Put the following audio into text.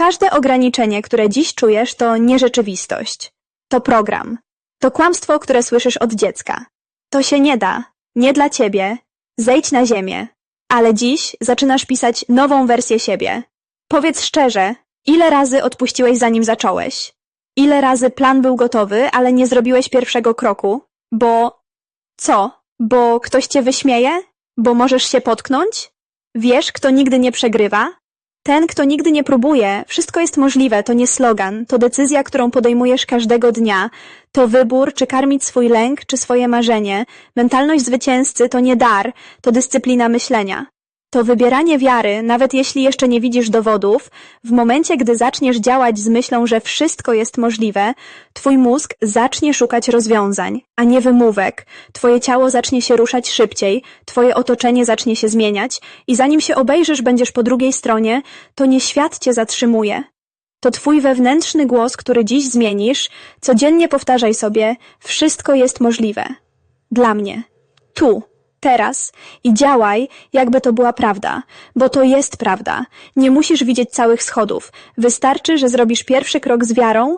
Każde ograniczenie, które dziś czujesz, to nierzeczywistość. To program. To kłamstwo, które słyszysz od dziecka. To się nie da. Nie dla ciebie. Zejdź na ziemię. Ale dziś zaczynasz pisać nową wersję siebie. Powiedz szczerze, ile razy odpuściłeś zanim zacząłeś? Ile razy plan był gotowy, ale nie zrobiłeś pierwszego kroku? Bo co? Bo ktoś cię wyśmieje? Bo możesz się potknąć? Wiesz, kto nigdy nie przegrywa? Ten, kto nigdy nie próbuje, wszystko jest możliwe, to nie slogan, to decyzja, którą podejmujesz każdego dnia, to wybór, czy karmić swój lęk, czy swoje marzenie. Mentalność zwycięzcy to nie dar, to dyscyplina myślenia. To wybieranie wiary, nawet jeśli jeszcze nie widzisz dowodów, w momencie, gdy zaczniesz działać z myślą, że wszystko jest możliwe, twój mózg zacznie szukać rozwiązań, a nie wymówek. Twoje ciało zacznie się ruszać szybciej, twoje otoczenie zacznie się zmieniać i zanim się obejrzysz, będziesz po drugiej stronie, to nie świat cię zatrzymuje. To twój wewnętrzny głos, który dziś zmienisz, codziennie powtarzaj sobie, wszystko jest możliwe. Dla mnie. Tu. Teraz i działaj, jakby to była prawda, bo to jest prawda. Nie musisz widzieć całych schodów. Wystarczy, że zrobisz pierwszy krok z wiarą